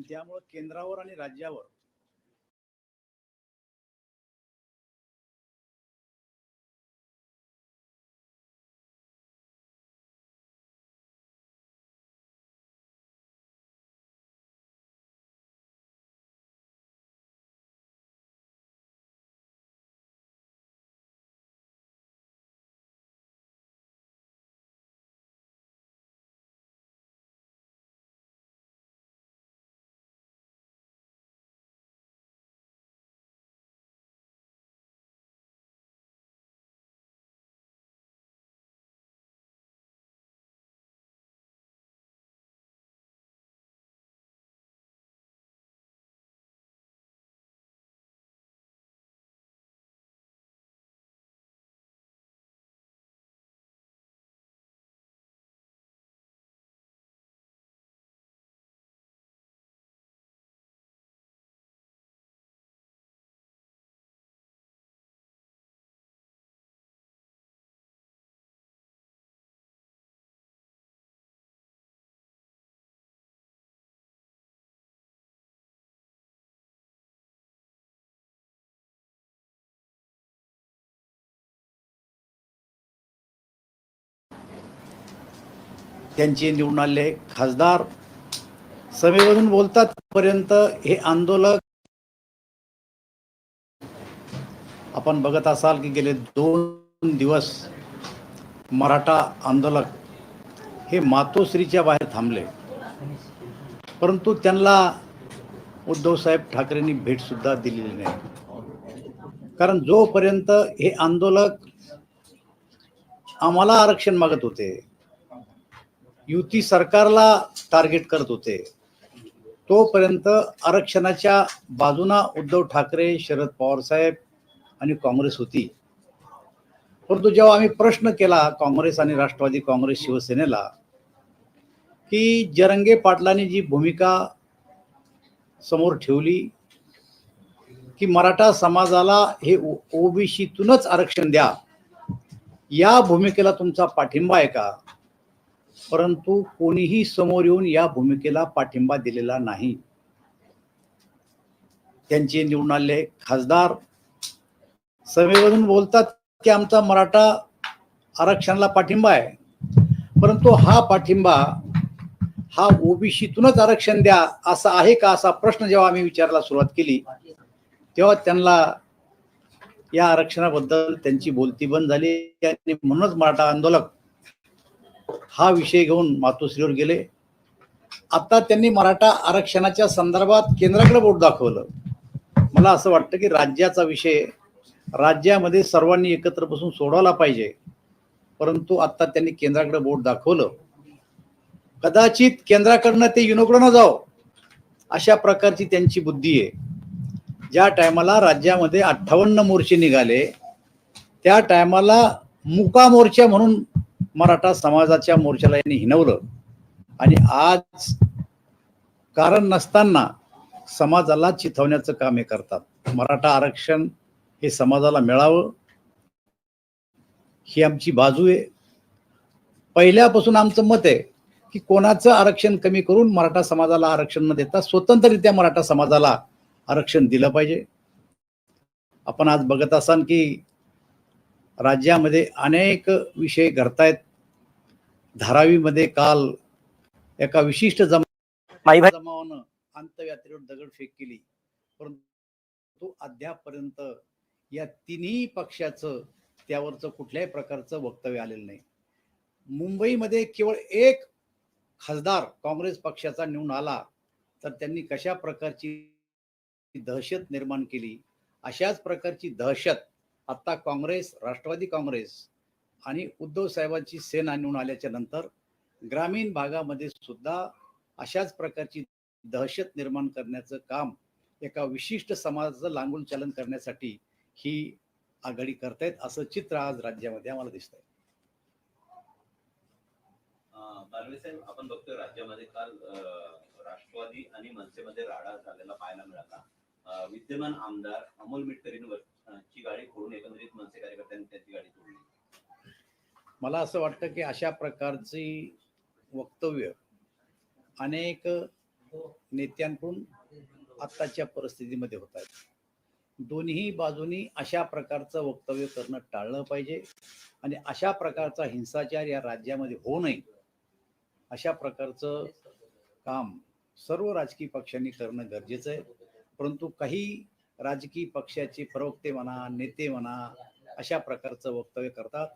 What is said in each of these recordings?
त्यामुळं केंद्रावर आणि राज्यावर त्यांचे निवडून आलेले खासदार सभेमधून बोलतात पर्यंत हे आंदोलक आपण बघत असाल की गेले दोन दिवस मराठा आंदोलक हे मातोश्रीच्या बाहेर थांबले. परंतु त्यांना उद्धवसाहेब ठाकरेंनी भेट सुद्धा दिलेली नाही. कारण जोपर्यंत हे आंदोलक आम्हाला आरक्षण मागत होते युती सरकारला टार्गेट करत होते. तोपर्यंत आरक्षणाच्या बाजूना उद्धव ठाकरे शरद पवार साहेब आणि काँग्रेस होती. परंतु जेव्हा आम्ही प्रश्न केला काँग्रेस आणि राष्ट्रवादी काँग्रेस शिवसेनेला की जरंगे पाटलांनी जी भूमिका समोर ठेवली की मराठा समाजाला हे ओबीसीतूनच आरक्षण द्या या भूमिकेला तुमचा पाठिंबा आहे का? परंतु कोणीही समोर येऊन या भूमिकेला पाठिंबा दिलेला नाही. त्यांचे निवडून आले खासदार सभेमधून बोलतात की आमचा मराठा आरक्षणाला पाठिंबा आहे. परंतु हा पाठिंबा हा ओबीसीतूनच आरक्षण द्या असा आहे का असा प्रश्न जेव्हा आम्ही विचारायला सुरुवात केली तेव्हा त्यांना या आरक्षणाबद्दल त्यांची बोलती बंद झाली आणि म्हणूनच मराठा आंदोलक हा विषय घेऊन मातोश्रीवर गेले. आता त्यांनी मराठा आरक्षणाच्या संदर्भात केंद्राकडे बोट दाखवलं. मला असं वाटतं की राज्याचा विषय राज्यामध्ये सर्वांनी एकत्र बसून सोडवला पाहिजे. परंतु आता त्यांनी केंद्राकडे बोट दाखवलं. कदाचित केंद्राकडनं ते युनोकडं न जाओ अशा प्रकारची त्यांची बुद्धी आहे. ज्या टायमाला राज्यामध्ये अठ्ठावन्न मोर्चे निघाले त्या टायमाला मुका मोर्चा म्हणून मराठा समाजाच्या मोर्चाला यांनी हिनवलं आणि आज कारण नसताना समाजाला चिथवण्याचं काम हे करतात. मराठा आरक्षण हे समाजाला मिळावं ही आमची बाजू आहे. पहिल्यापासून आमचं मत आहे की कोणाचं आरक्षण कमी करून मराठा समाजाला आरक्षण न देता स्वतंत्ररित्या मराठा समाजाला आरक्षण दिलं पाहिजे. आपण आज बघत असाल की राज्यामध्ये अनेक विषय घडतायत. धारावीमध्ये काल एका विशिष्ट जमा जमावानं अंतयात्रेवर दगडफेक केली. परंतु अद्यापर्यंत या तिन्ही पक्षाचं त्यावरचं कुठल्याही प्रकारचं वक्तव्य आलेलं नाही. मुंबईमध्ये केवळ एक खासदार काँग्रेस पक्षाचा निवडून आला तर त्यांनी कशा प्रकारची दहशत निर्माण केली? अशाच प्रकारची दहशत आता काँग्रेस राष्ट्रवादी काँग्रेस आणि उद्धव साहेबांची सेना निवडून आल्याच्यानंतर ग्रामीण भागामध्ये सुद्धा अशाच प्रकारची दहशत निर्माण करण्याचं काम एका विशिष्ट समाजाचं लांगून चलन करण्यासाठी ही आघाडी करतायत असं चित्र आज राज्यामध्ये आम्हाला दिसतंय. पालवे साहेब आपण बघतोय राज्यामध्ये काल राष्ट्रवादी आणि मनसेमध्ये राडा झालेला पाहायला मिळाला. विद्यमान आमदार अमोल मिटकरींवर ची गाडी फोडून एकंदरीत मनसे कार्यकर्त्यांनी त्याची गाडी तोडली. मला असं वाटतं की अशा प्रकारची वक्तव्य अनेक नेत्यांकडून आत्ताच्या परिस्थितीमध्ये होत आहेत. दोन्ही बाजूनी अशा प्रकारचं वक्तव्य करणं टाळलं पाहिजे आणि अशा प्रकारचा हिंसाचार या राज्यामध्ये होऊ नये अशा प्रकारचं काम सर्व राजकीय पक्षांनी करणं गरजेचं आहे. परंतु काही राजकीय पक्षाचे प्रवक्ते म्हणा नेते म्हणा अशा प्रकारचं वक्तव्य करतात.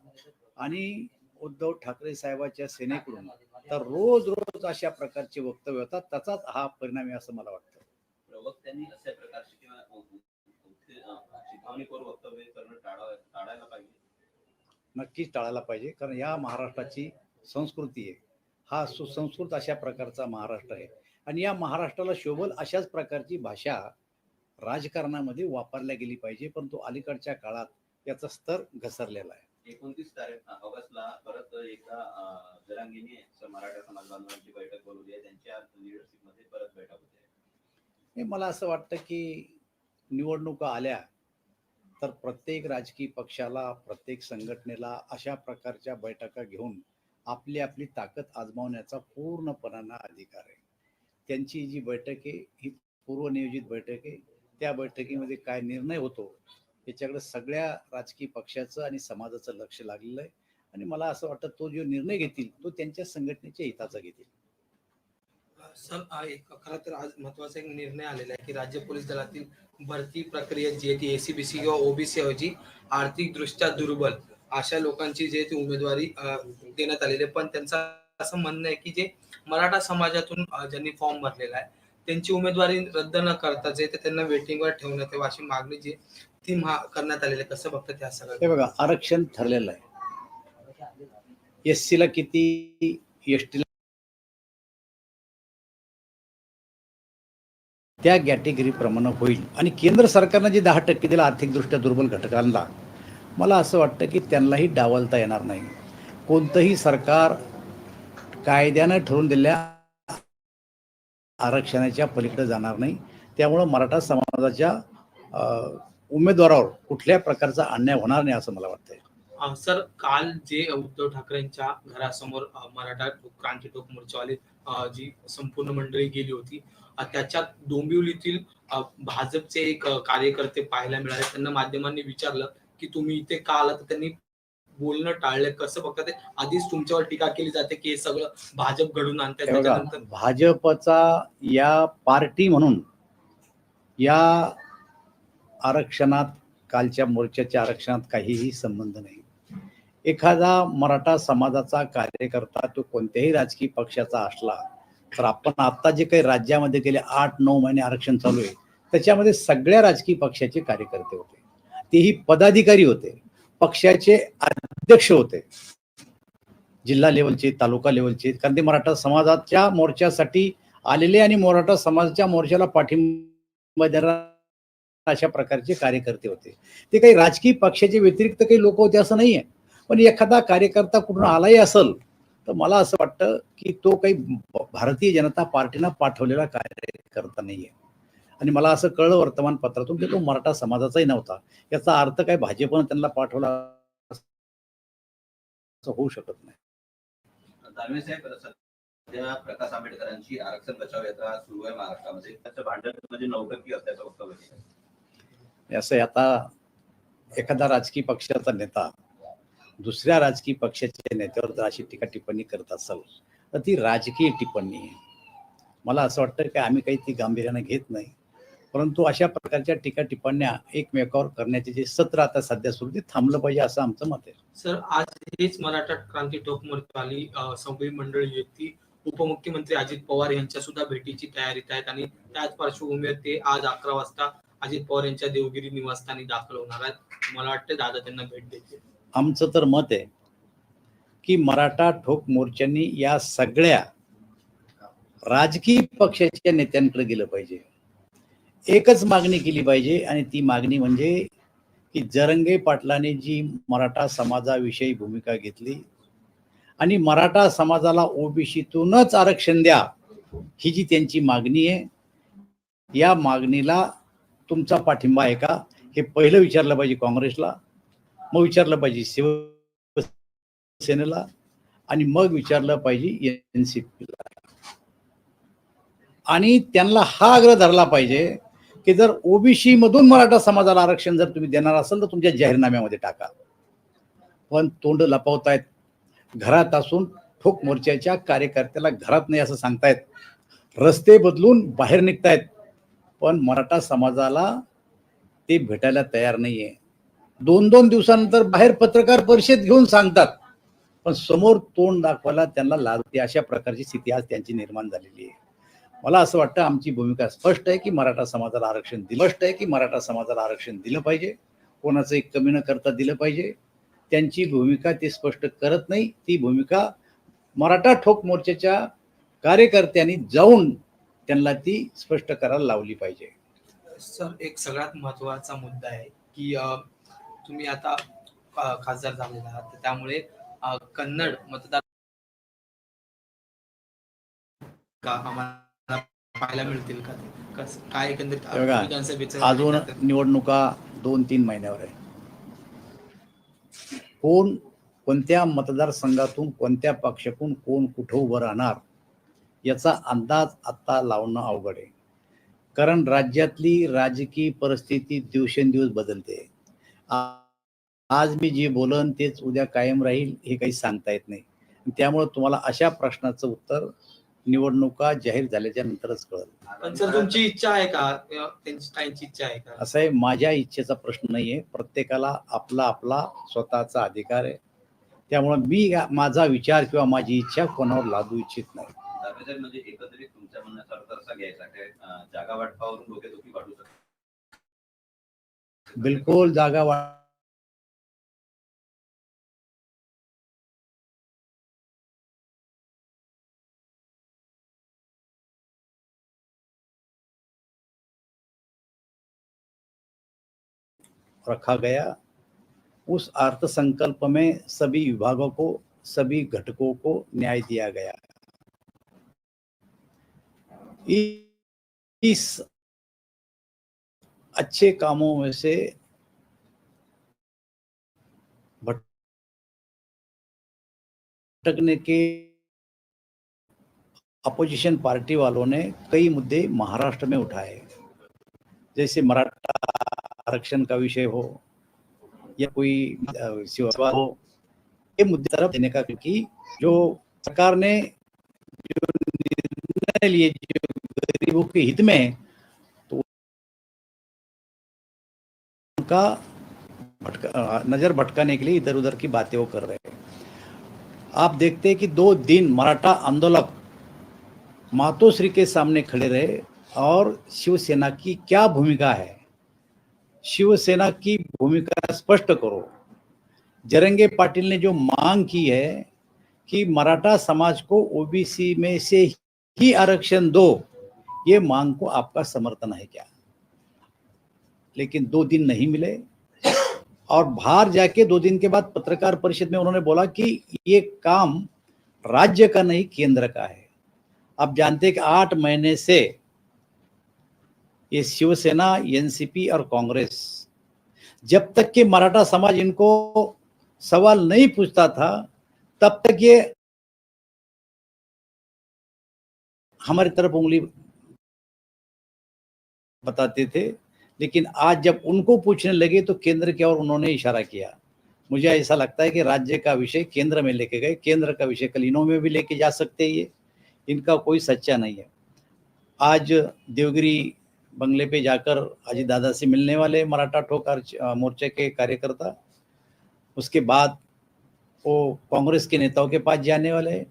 आणि उद्धव ठाकरे साहेबाच्या सेनेकडून तर रोज रोज अशा प्रकारचे वक्तव्य होतात. त्याचाच हा परिणाम आहे असं मला वाटतं. प्रवक्त्यांनी अशा प्रकारची किंवा वक्तव्य करणं टाळायला पाहिजे. नक्कीच टाळायला पाहिजे. कारण या महाराष्ट्राची संस्कृती आहे. हा सुसंस्कृत अशा प्रकारचा महाराष्ट्र आहे. आणि या महाराष्ट्राला शोभल अशाच प्रकारची भाषा राजकारणामध्ये वापरल्या गेली पाहिजे. परंतु अलीकडच्या काळात याचा स्तर घसरलेला आहे. एकोणतीस तारीख ऑगस्टला परत एकदा जरांगीने मराठा समाज बांधवांची बैठक बोलवली आहे. त्यांच्या लिडरशिपमध्ये परत बैठक होते. हे मला असं वाटतं की निवडणुका आल्या तर प्रत्येक राजकीय पक्षाला प्रत्येक संघटनेला अशा प्रकारच्या बैठका घेऊन आपली आपली ताकद आजमावण्याचा पूर्णपणानं अधिकार आहे. त्यांची जी बैठक आहे ही पूर्वनियोजित बैठक आहे. त्या बैठकीमध्ये काय निर्णय होतो याच्याकडे सगळ्या राजकीय पक्षाचं आणि समाजाचं लक्ष लागलेलं आहे. आणि मला असं वाटतं तो जो निर्णय घेतील तो त्यांच्या संघटनेच्या हिताचा घेतील. सर खर तर आज महत्त्वाचा एक निर्णय आलेला आहे की राज्य पोलीस दलातील भरती प्रक्रिया जी आहे ती एसीबीसी किंवा ओबीसी ऐवजी आर्थिक दृष्ट्या दुर्बल अशा लोकांची जे ती उमेदवारी देण्यात आलेली आहे. पण त्यांचं असं म्हणणं आहे की जे मराठा समाजातून ज्यांनी फॉर्म भरलेला आहे त्यांची उमेदवारी रद्द न करता जे ते त्यांना वेटिंगवर ठेवण्यात यावं अशी मागणी जी आहे, हा करण्यात आलेला आहे. कसं बघतात त्या सगळ्या हे बघा आरक्षण ठरलेलं आहे. एस ला किती एस ला त्या कॅटेगरी प्रमाणे होईल. आणि केंद्र सरकारनं जे दहा टक्के दिलं आर्थिकदृष्ट्या दुर्बल घटकांना मला असं वाटतं की त्यांनाही डावलता येणार नाही. कोणतंही सरकार कायद्यानं ठरवून दिलेल्या आरक्षणाच्या पलीकडे जाणार नाही. त्यामुळं मराठा समाजाच्या उमेदवारावर कुठल्या प्रकारचा अन्याय होणार नाही असं मला वाटतंय. सर काल जे उद्धव ठाकरेंच्या घरासमोर मराठा क्रांती ठोक मोर्चावाले जी संपूर्ण मंडळी गेली होती त्याच्यात डोंबिवलीतील भाजपचे एक कार्यकर्ते पाहायला मिळाले. त्यांना माध्यमांनी विचारलं की तुम्ही इथे का आला तर त्यांनी बोलणं टाळलं. कसं बघता ते? आधीच तुमच्यावर टीका केली जाते की हे सगळं भाजप घडून आणतात त्याच्यानंतर भाजपचा या पार्टी म्हणून या आरक्षणात कालच्या मोर्चाच्या आरक्षणात काहीही संबंध नाही. एखादा मराठा समाजाचा कार्यकर्ता तो कोणत्याही राजकीय पक्षाचा असला तर आपण आता जे काही राज्यामध्ये गेले आठ नऊ महिने आरक्षण चालू आहे त्याच्यामध्ये सगळ्या राजकीय पक्षाचे कार्यकर्ते होते. तेही पदाधिकारी होते पक्षाचे अध्यक्ष होते. जिल्हा लेवलचे तालुका लेवलचे कारण ते मराठा समाजाच्या मोर्चासाठी आलेले आणि मराठा समाजाच्या मोर्चाला पाठिंबा देणारे अशा प्रकारचे कार्यकर्ते होते. ते काही राजकीय पक्षाचे व्यतिरिक्त काही लोक होते असं नाहीये. पण एखादा कार्यकर्ता कुठून आलाही असेल तर मला असं वाटतं की तो काही भारतीय जनता पार्टीला पाठवलेला कार्यकर्ता नाहीये. आणि मला असं कळलं वर्तमानपत्रातून की तो मराठा समाजाचाही नव्हता. याचा अर्थ काय? भाजपनं त्यांना पाठवला असं होऊ शकत नाही. दानवे साहेब सध्या प्रकाश आंबेडकरांची आरक्षण बचाव यात्रा सुरू आहे महाराष्ट्रामध्ये. त्याचं भांडण म्हणजे नौटंकी असल्याचं वक्तव्य असं आता एखादा राजकीय पक्षाचा नेता दुसऱ्या राजकीय पक्षाच्या नेत्यावर जर अशी टीका टिप्पणी करत असेल तर ती राजकीय टिप्पणी आहे. मला असं वाटतं की आम्ही काही ती गांभीर्याने घेत नाही. परंतु अशा प्रकारच्या टीका टिप्पण्या एकमेकावर करण्याचे जे सत्र आता सध्या सुरू ते थांबलं पाहिजे असं आमचं मत आहे. सर आज हेच मराठा क्रांती ठोक आली सगळी मंडळी व्यक्ती उपमुख्यमंत्री अजित पवार यांच्या सुद्धा भेटीची तयारीत आहेत आणि त्याच पार्श्वभूमीवर ते आज अकरा वाजता अजित पवार यांच्या देवगिरी निवासस्थानी दाखल होणार आहेत. मला वाटतं दादा त्यांना भेट देतील? आमचं तर मत आहे की मराठा ठोक मोर्चांनी या सगळ्या राजकीय पक्षाच्या नेत्यांकडे गेलं पाहिजे. एकच मागणी केली पाहिजे आणि ती मागणी म्हणजे की जरंगे पाटलांनी जी मराठा समाजाविषयी भूमिका घेतली आणि मराठा समाजाला ओबीसीतूनच आरक्षण द्या ही जी त्यांची मागणी आहे या मागणीला तुमचा पाठिंबा आहे का? हे पहिलं विचारलं पाहिजे काँग्रेसला मग विचारलं पाहिजे शिवसेनेला आणि मग विचारलं पाहिजे एन सी पीला. आणि त्यांना हा आग्रह धरला पाहिजे की जर ओबीसी मधून मराठा समाजाला आरक्षण जर तुम्ही देणार असाल तर तुमच्या जाहीरनाम्यामध्ये टाका. पण तोंड लपवतायत. घरात असून ठोक मोर्चाच्या कार्यकर्त्याला घरात नाही असं सांगतायत. रस्ते बदलून बाहेर निघतायत. पण मराठा समाजाला ते भेटायला तयार नाही आहे दोन दोन दिवसानंतर बाहेर पत्रकार परिषद घेऊन सांगतात. पण समोर तोंड दाखवायला त्यांना लागते अशा प्रकारची स्थिती आज त्यांची निर्माण झालेली आहे. मला असं वाटतं आमची भूमिका स्पष्ट आहे की मराठा समाजाला आरक्षण दिलं स्पष्ट आहे की मराठा समाजाला आरक्षण दिलं पाहिजे. कोणाचं एक कमी न करता दिलं पाहिजे. त्यांची भूमिका ते स्पष्ट करत नाही. ती भूमिका मराठा ठोक मोर्चाच्या कार्यकर्त्यांनी जाऊन त्यांना ती स्पष्ट करायला लावली पाहिजे. सर एक सगळ्यात महत्त्वाचा मुद्दा आहे की तुम्ही आता खासदार झालेला आहात त्यामुळे कन्नड मतदार पाहायला मिळतील का? काय एकंदरीत अजून निवडणुका दोन तीन महिन्यावर आहे. कोण कोणत्या मतदारसंघातून कोणत्या पक्षातून कोण कुठं उभं राहणार? याचा अंदाज आता लावणं अवघड आहे. कारण राज्यातली राजकीय परिस्थिती दिवसेंदिवस बदलते. आज मी जे बोलन तेच उद्या कायम राहील हे काही सांगता येत नाही. त्यामुळे तुम्हाला अशा प्रश्नाचं उत्तर निवडणुका जाहीर झाल्याच्या नंतरच कळेल. तुमची इच्छा आहे का? त्यांची इच्छा आहे का? असं आहे माझ्या इच्छेचा प्रश्न नाहीये. प्रत्येकाला आपला आपला स्वतःचा अधिकार आहे. त्यामुळे मी माझा विचार किंवा माझी इच्छा कोणावर लादू इच्छित नाही. दावेदार म्हणजे एकत्रित तुमच्या अर्थ असा घ्यायचा की अं, जागा वाटपावरून बिलकुल जागा रखा गया। उस अर्थसंकल्प में सभी विभागों को सभी घटकों को न्याय दिया गया। इस अच्छे कामों में से भटकने के अपोजिशन पार्टी वालों ने कई मुद्दे महाराष्ट्र में उठाए। जैसे मराठा आरक्षण का विषय हो या कोई सेवा हो, ये मुद्दे तरफ़ देने का क्योंकि जो सरकार ने जो निर्णय लिए, जो गरीबों के हित में तो उनका भटका नज़र भटकाने के लिए इधर उधर की बातें वो कर रहे हैं। आप देखते हैं कि दो दिन मराठा आंदोलक मातोश्री के सामने खड़े रहे और शिवसेना की क्या भूमिका है? शिवसेना की भूमिका स्पष्ट करो। जरंगे पाटिल ने जो मांग की है कि मराठा समाज को ओबीसी में से ही आरक्षण दो ये मांग को आपका समर्थन है क्या? लेकिन दो दिन नहीं मिले और बाहर जाके दो दिन के बाद पत्रकार परिषद में उन्होंने बोला कि ये काम राज्य का नहीं, केंद्र का है। आप जानते कि आठ महीने से ये शिवसेना, एनसीपी और कांग्रेस, जब तक कि मराठा समाज इनको सवाल नहीं पूछता था, तब तक ये हमारी तरफ़ उंगली बताते थे। लेकिन आज जब उनको पूछने लगे तो केंद्र की ओर उन्होंने इशारा किया। मुझे ऐसा लगता है कि राज्य का विषय केंद्र में लेके गए। केंद्र का विषय कल इन्हों में भी लेके जा सकते हैं ये। इनका कोई सच्चा नहीं है। आज देवगिरी बंगले पे जाकर अजी दादा से मिलने वाले मराठा ठोकर मोर्चे के कार्यकर्ता, उसके बाद वो कांग्रेस के नेताओं के पास जाने वाले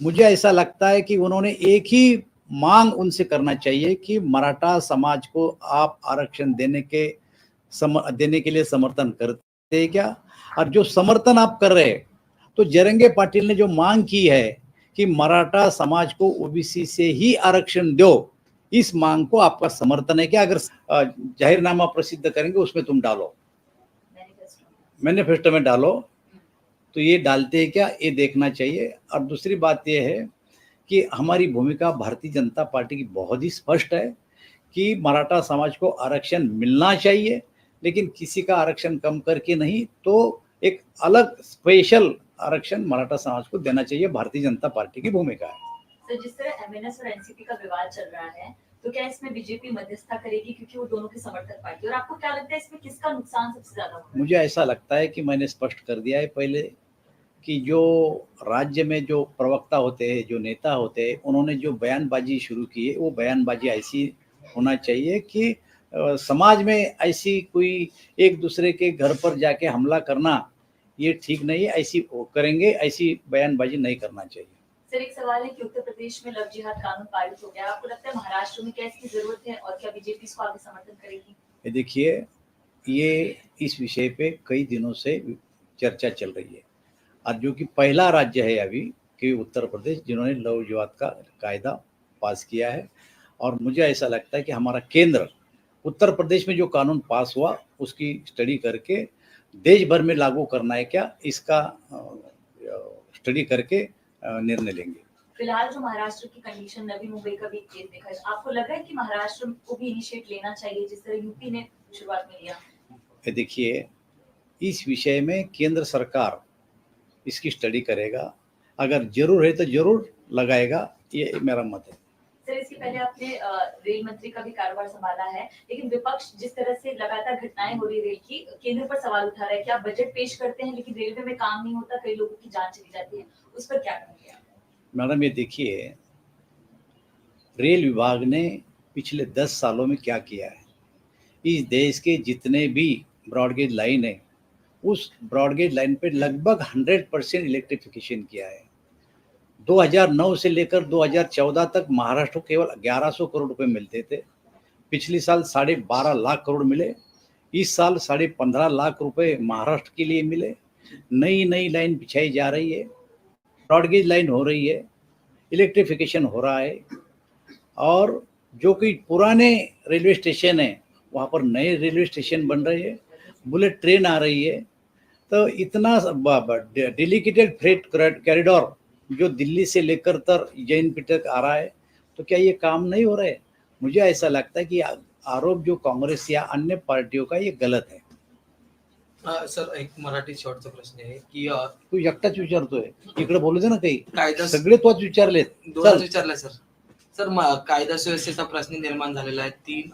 मुझे ऐसा लगता है कि उन्होंने एक ही मांग उनसे करना चाहिए कि मराठा समाज को आप आरक्षण देने के सम, देने के लिए समर्थन करते हैं क्या? और जो समर्थन आप कर रहे तो जरंगे पाटिल ने जो मांग की है कि मराठा समाज को ओबीसी से ही आरक्षण दो इस मांग को आपका समर्थन है क्या? अगर जाहिरनामा प्रसिद्ध करेंगे उसमें तुम डालो। मैनिफेस्टो में डालो। तो ये डालते हैं क्या? ये देखना चाहिए। और दूसरी बात ये है कि हमारी भूमिका भारतीय जनता पार्टी की बहुत ही स्पष्ट है कि मराठा समाज को आरक्षण मिलना चाहिए लेकिन किसी का आरक्षण कम करके नहीं तो एक अलग स्पेशल आरक्षण मराठा समाज को देना चाहिए भारतीय जनता पार्टी की भूमिका है। तो जिस तरह एमएनएस और एनसीपी का विवाद चल रहा है तो क्या इसमें बीजेपी मध्यस्थता करेगी क्योंकि वो दोनों की समर्थक पार्टी और आपको क्या लगता है इसमें किसका नुकसान सबसे ज़्यादा मुझे ऐसा लगता है कि मैंने स्पष्ट कर दिया है पहले कि जो राज्य में जो प्रवक्ता होते हैं जो नेता होते हैं उन्होंने जो बयानबाजी शुरू की है वो बयानबाजी ऐसी होना चाहिए कि समाज में ऐसी कोई एक दूसरे के घर पर जाके हमला करना ये ठीक नहीं है ऐसी करेंगे ऐसी बयानबाजी नहीं करना चाहिए। सर एक सवाल है कि उत्तर प्रदेश में लव जिहाद कानून पारित हो गया। आपको लगता है महाराष्ट्र में क्या इसकी ज़रूरत है और क्या बीजेपी इसको आगे समर्थन करेगी? ये देखिए ये इस विषय पे कई दिनों से चर्चा चल रही है। और जो कि पहला राज्य है अभी कि उत्तर प्रदेश जिन्होंने लव विवाद का कायदा पास किया है। और मुझे ऐसा लगता है कि हमारा केंद्र उत्तर प्रदेश में जो कानून पास हुआ उसकी स्टडी करके देश भर में लागू करना है क्या इसका स्टडी करके निर्णय लेंगे। फ़िलहाल जो महाराष्ट्र की कंडीशन नवी मुंबई का भी केस देखा है आपको लग रहा है कि महाराष्ट्र को भी इनिशिएट लेना चाहिए जिस तरह यूपी ने शुरुआत में लिया? देखिए इस विषय में केंद्र सरकार इसकी स्टडी करेगा। अगर ज़रूर है तो ज़रूर लगाएगा ये मेरा मत है। सर इसके पहले आपने रेल मंत्री का भी कारोबार संभाला है लेकिन विपक्ष जिस तरह से लगातार घटनाएँ हो रही रेल की केंद्र पर सवाल उठा रहा है कि आप बजट पेश करते हैं लेकिन रेलवे में काम नहीं होता कई लोगों की जान चली जाती है उस पर क्या करेंगे मैडम ये देखिए रेल विभाग ने पिछले दस सालों में क्या किया है? इस देश के जितने भी ब्रॉडगेज लाइन है उस ब्रॉडगेज लाइन पे लगभग 100 परसेंट इलेक्ट्रिफिकेशन किया है। 2009 से लेकर 2014 तक महाराष्ट्र को केवल 1100 करोड़ रुपए मिलते थे। पिछले साल साढ़े बारह लाख करोड़ मिले। इस साल साढ़े पंद्रह लाख रुपए महाराष्ट्र के लिए मिले। नई नई लाइन बिछाई जा रही है। ब्रॉडगेज लाइन हो रही है। इलेक्ट्रिफिकेशन हो रहा है। और जो कि पुराने रेलवे स्टेशन है, वहाँ पर नए रेलवे स्टेशन बन रहे हैं। बुलेट ट्रेन आ रही है। तो इतना डेलिकेटेड फ्रेट कॉरिडोर जो दिल्ली से लेकर तर जैन तक आ रहा है तो क्या ये काम नहीं हो रहा है? मुझे ऐसा लगता है कि आरोप जो कांग्रेस या अन्य पार्टियों का ये गलत है। अ, सर एक मराठी शेवटचा प्रश्न आहे की अ, तू एकटाच विचारतोय. इकडे बोलू दे ना काही. कायदा सगळे तोच विचारलेत. दोनच चल. सर. सर म- कायदा सुव्यवस्थेचा प्रश्न निर्माण झालेला आहे. तीन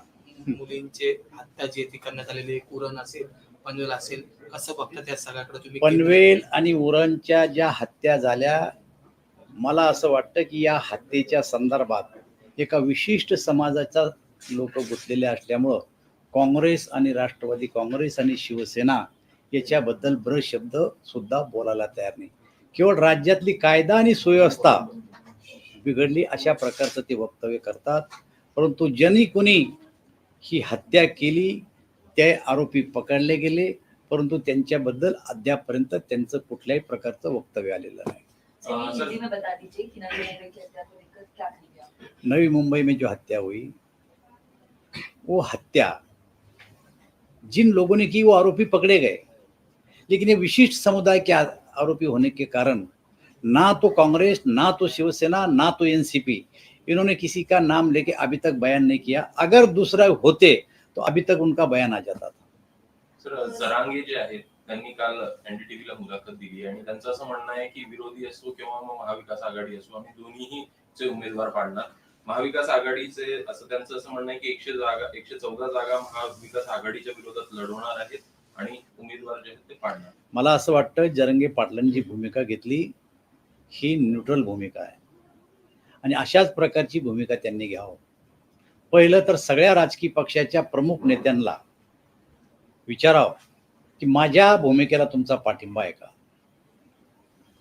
मुलींचे हत्या जी आहे ती करण्यात आलेली आहे कुरण असेल पनवेल असेल कसं बघता त्या सगळ्याकडे तुम्ही? पनवेल आणि उरणच्या ज्या हत्या झाल्या मला असं वाटतं की या हत्येच्या संदर्भात एका विशिष्ट समाजाचा लोक गुंतलेले असल्यामुळं काँग्रेस आणि राष्ट्रवादी काँग्रेस आणि शिवसेना याच्याबद्दल ब्र शब्द सुद्धा बोलायला तयार नाही. केवळ राज्यातली कायदा आणि सुव्यवस्था बिघडली अशा प्रकारचं ते वक्तव्य करतात. परंतु ज्यांनी कोणी ही हत्या केली ते आरोपी पकडले गेले परंतु त्यांच्याबद्दल अद्यापर्यंत त्यांचं कुठल्याही प्रकारचं वक्तव्य आलेलं नाही. नवी मुंबई में जो हत्या हुई वो हत्या जिन लोगों ने की वो आरोपी पकड़े गए। लेकिन ये विशिष्ट समुदाय के आरोपी होने के कारण ना तो कांग्रेस ना तो शिवसेना ना तो एनसीपी इन्होंने किसी का नाम लेके अभी तक बयान नहीं किया। अगर दूसरा होते तो अभी तक उनका बयान आ जाता था। सर जरांगे जे आहेत त्यांनी काल एनडीटीव्हीला मुलाखत दिली आणि त्यांचं असं म्हणणं आहे की विरोधी असो किंवा मग महाविकास आघाडी असो आम्ही दोन्हीही चे उमेदवार पाडणार महाविकास आघाडीचे असं त्यांचं असं म्हणणं आहे की एकशे जागा एकशे चौदा जागा महाविकास आघाडीच्या विरोधात लढवणार आहेत आणि उमेदवार जे आहेत ते पाडणार मला असं वाटतं जरंगे पाटलांनी जी भूमिका घेतली ही न्यूट्रल भूमिका आहे. आणि अशाच प्रकारची भूमिका त्यांनी घ्यावं. पहिलं तर सगळ्या राजकीय पक्षाच्या प्रमुख नेत्यांना विचारावं की माझ्या भूमिकेला तुमचा पाठिंबा आहे का?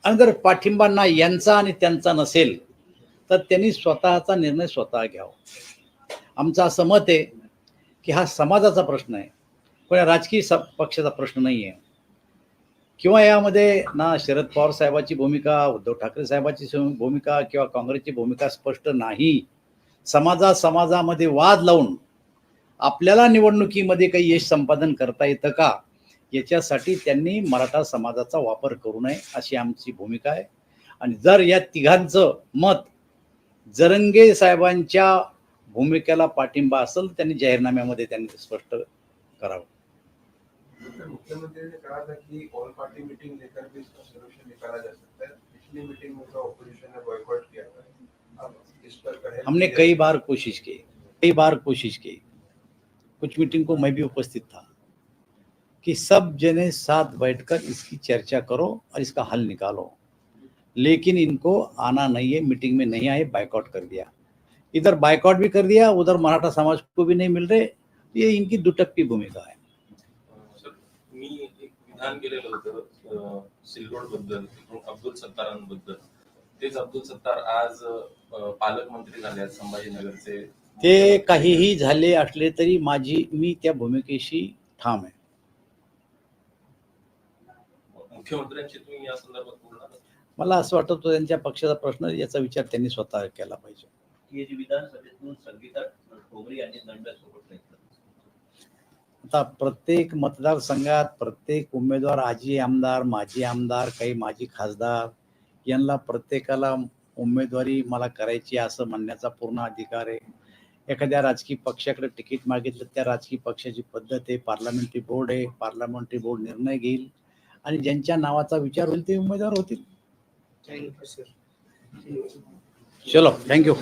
आणि जर पाठिंबा ना यांचा आणि त्यांचा नसेल तर त्यांनी स्वतःचा निर्णय स्वतः घ्यावा. आमचं असं मत आहे की हा समाजाचा प्रश्न आहे कोणा राजकीय स- पक्षाचा प्रश्न नाही आहे किंवा यामध्ये ना शरद पवार साहेबाची भूमिका उद्धव ठाकरे साहेबाची भूमिका किंवा काँग्रेसची भूमिका स्पष्ट नाही समाजा समाजामध्ये वाद लावून आपल्याला निवडणुकीमध्ये काही यश संपादन करता येतं का? याच्यासाठी त्यांनी मराठा समाजाचा वापर करू नये अशी आमची भूमिका आहे. आणि जर या तिघांचं मत जरंगे साहेबांच्या भूमिकेला पाठिंबा असेल त्यांनी जाहीरनाम्यामध्ये त्यांनी स्पष्ट करावं. मुख्यमंत्री ने कहा था कि ऑल पार्टी मीटिंग लेकर भी इसका सोल्यूशन निकाला जा सकता है पिछली मीटिंग में तो ऑपोजिशन ने बॉयकॉट हमने? कई बार कोशिश की कई बार कोशिश की। कुछ मीटिंग को मैं भी उपस्थित था कि सब जने साथ बैठकर इसकी चर्चा करो और इसका हल निकालो। लेकिन इनको आना नहीं है मीटिंग में नहीं आए बाइकआउट कर दिया। इधर बाइकआउट भी कर दिया उधर मराठा समाज को भी नहीं मिल रहे ये इनकी दुटप्पी भूमिका है। सर मी एक विधान केलेलं होतं अं, सिल्लोड बद्दल अब्दुल सत्तारांबद्दल. तेच अब्दुल सत्तार आज पालकमंत्री झाले आहेत संभाजीनगरचे. ते काहीही झाले असले तरी माझी मी त्या भूमिकेशी ठाम आहे. मुख्यमंत्र्यांशी तुम्ही या संदर्भात बोलणार? मला असं वाटतं तो त्यांच्या पक्षाचा प्रश्न याचा विचार त्यांनी स्वतः केला पाहिजे. की जी विधानसभेतून संगीता ठोंबरे यांनी दंड सोबत आता प्रत्येक मतदारसंघात प्रत्येक उमेदवार आजी आमदार माजी आमदार काही माजी खासदार यांना प्रत्येकाला उमेदवारी मला करायची असं म्हणण्याचा पूर्ण अधिकार आहे. एखाद्या राजकीय पक्षाकडे तिकीट मागितलं त्या राजकीय पक्षाची पद्धत आहे. पार्लमेंटरी बोर्ड आहे. पार्लमेंटरी बोर्ड निर्णय घेईल. आणि ज्यांच्या नावाचा विचार होईल ते उमेदवार होतील. थँक्यू सर चलो थँक्यू